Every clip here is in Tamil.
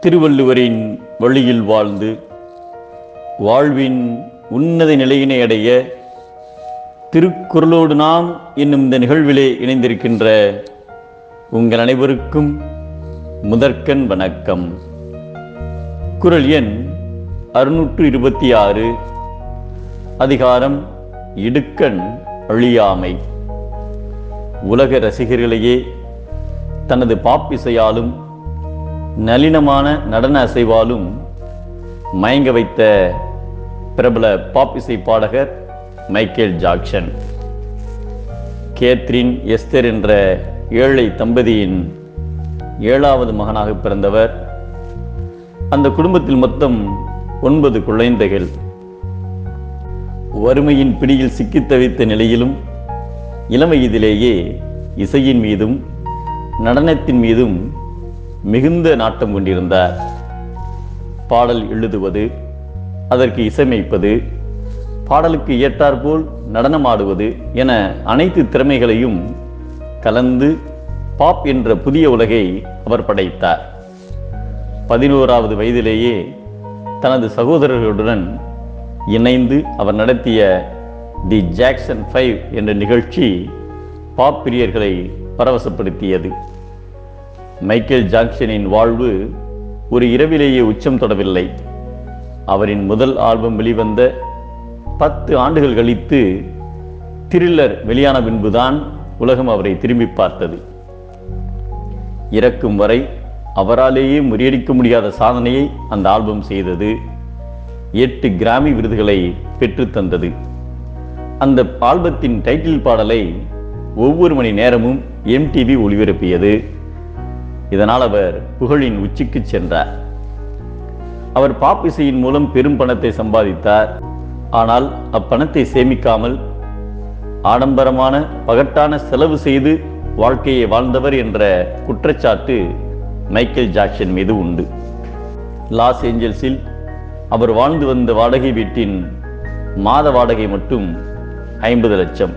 திருவள்ளுவரின் வழியில் வாழ்ந்து வாழ்வின் உன்னத நிலையினை அடைய திருக்குறளோடு நாம் என்னும் இந்த நிகழ்விலே இணைந்திருக்கின்ற உங்கள் அனைவருக்கும் முதற்கண் வணக்கம். குறள் எண் அறுநூற்று இருபத்தி ஆறு. அதிகாரம் இடுக்கண் அழியாமை. உலக ரசிகர்களையே தனது பாப்பிசையாலும் நளினமான நடன அசைவாலும் மயங்க வைத்த பிரபல பாப் இசை பாடகர் மைக்கேல் ஜாக்சன். கேத்ரின் எஸ்தர் என்ற ஏழை தம்பதியின் ஏழாவது மகனாக பிறந்தவர். அந்த குடும்பத்தில் மொத்தம் ஒன்பது குழந்தைகள். வறுமையின் பிடியில் சிக்கித் தவித்த நிலையிலும் இளம் வயதிலேயே இசையின் மீதும் நடனத்தின் மீதும் மிகுந்த நாட்டம் கொண்டிருந்தார் பாடல் எழுதுவது அதற்கு இசையமைப்பது பாடலுக்கு ஏற்றாற்போல் நடனமாடுவது என அனைத்து திறமைகளையும் கலந்து பாப் என்ற புதிய உலகை அவர் படைத்தார். பதினோராவது வயதிலேயே தனது சகோதரர்களுடன் இணைந்து அவர் நடத்திய தி ஜாக்சன் ஃபைவ் என்ற நிகழ்ச்சி பாப் பிரியர்களை பரவசப்படுத்தியது. மைக்கேல் ஜாக்சனின் வாழ்வு ஒரு இரவிலேயே உச்சம் தொடவில்லை. அவரின் முதல் ஆல்பம் வெளிவந்த பத்து ஆண்டுகள் கழித்து த்ரில்லர் வெளியான பின்புதான் உலகம் அவரை திரும்பி பார்த்தது. இறக்கும் வரை அவராலேயே முறியடிக்க முடியாத சாதனையை அந்த ஆல்பம் செய்தது எட்டு கிராமி விருதுகளை பெற்றுத்தந்தது அந்த ஆல்பத்தின் டைட்டில் பாடலை ஒவ்வொரு மணி நேரமும் எம்டிவி ஒளிபரப்பியது. இதனால் அவர் புகழின் உச்சிக்கு சென்றார். அவர் பாப்பிசையின் மூலம் பெரும் பணத்தை சம்பாதித்தார். ஆனால் அப்பணத்தை சேமிக்காமல் ஆடம்பரமான பகட்டான செலவு செய்து வாழ்க்கையை வாழ்ந்தவர் என்ற குற்றச்சாட்டு மைக்கேல் ஜாக்சன் மீது உண்டு. லாஸ் ஏஞ்சல்ஸில் அவர் வாழ்ந்து வந்த வாடகை வீட்டின் மாத வாடகை மட்டும் ஐம்பது லட்சம்.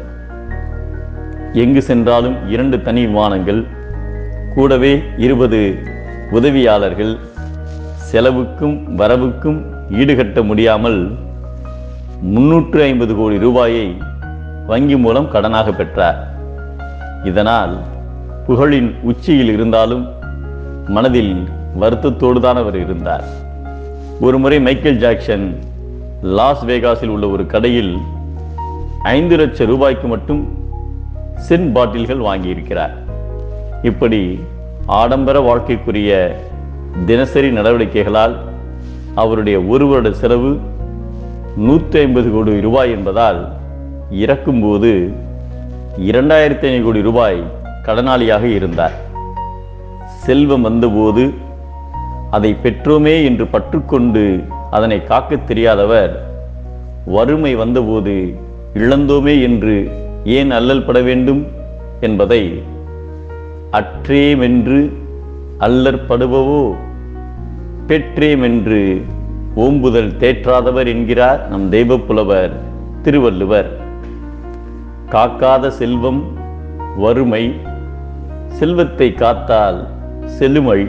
எங்கு சென்றாலும் இரண்டு தனி விமானங்கள் கூடவே இருபது உதவியாளர்கள் செலவுக்கும் வரவுக்கும் ஈடுகட்ட முடியாமல் முன்னூற்று ஐம்பது கோடி ரூபாயை வங்கி மூலம் கடனாக பெற்றார். இதனால் புகழின் உச்சியில் இருந்தாலும் மனதில் வருத்தத்தோடு தான் அவர் இருந்தார். ஒருமுறை மைக்கேல் ஜாக்சன் லாஸ் வேகாஸில் உள்ள ஒரு கடையில் ஐந்து லட்சம் ரூபாய்க்கு மட்டும் சென் பாட்டில்கள் வாங்கியிருக்கிறார். இப்படி ஆடம்பர வாழ்க்கைக்குரிய தினசரி நடவடிக்கைகளால் அவருடைய ஒரு வருட செலவு நூற்றி ஐம்பது கோடி ரூபாய் என்பதால் இறக்கும்போது இரண்டாயிரத்தி ஐநூறு கோடி ரூபாய் கடனாளியாக இருந்தார். செல்வம் வந்தபோது அதை பெற்றோமே என்று பற்றுக்கொண்டு அதனை காக்கத் தெரியாதவர் வறுமை வந்தபோது இழந்தோமே என்று ஏன் அல்லல் பட வேண்டும் என்பதை அற்றேமென்று அல்லற்படுபவோ பெற்றேமென்று ஓம்புதல் தேற்றாதவர் என்கிறார் நம் தெய்வப்புலவர் திருவள்ளுவர். காக்காத செல்வம் வறுமை செல்வத்தை காத்தால் செழுமை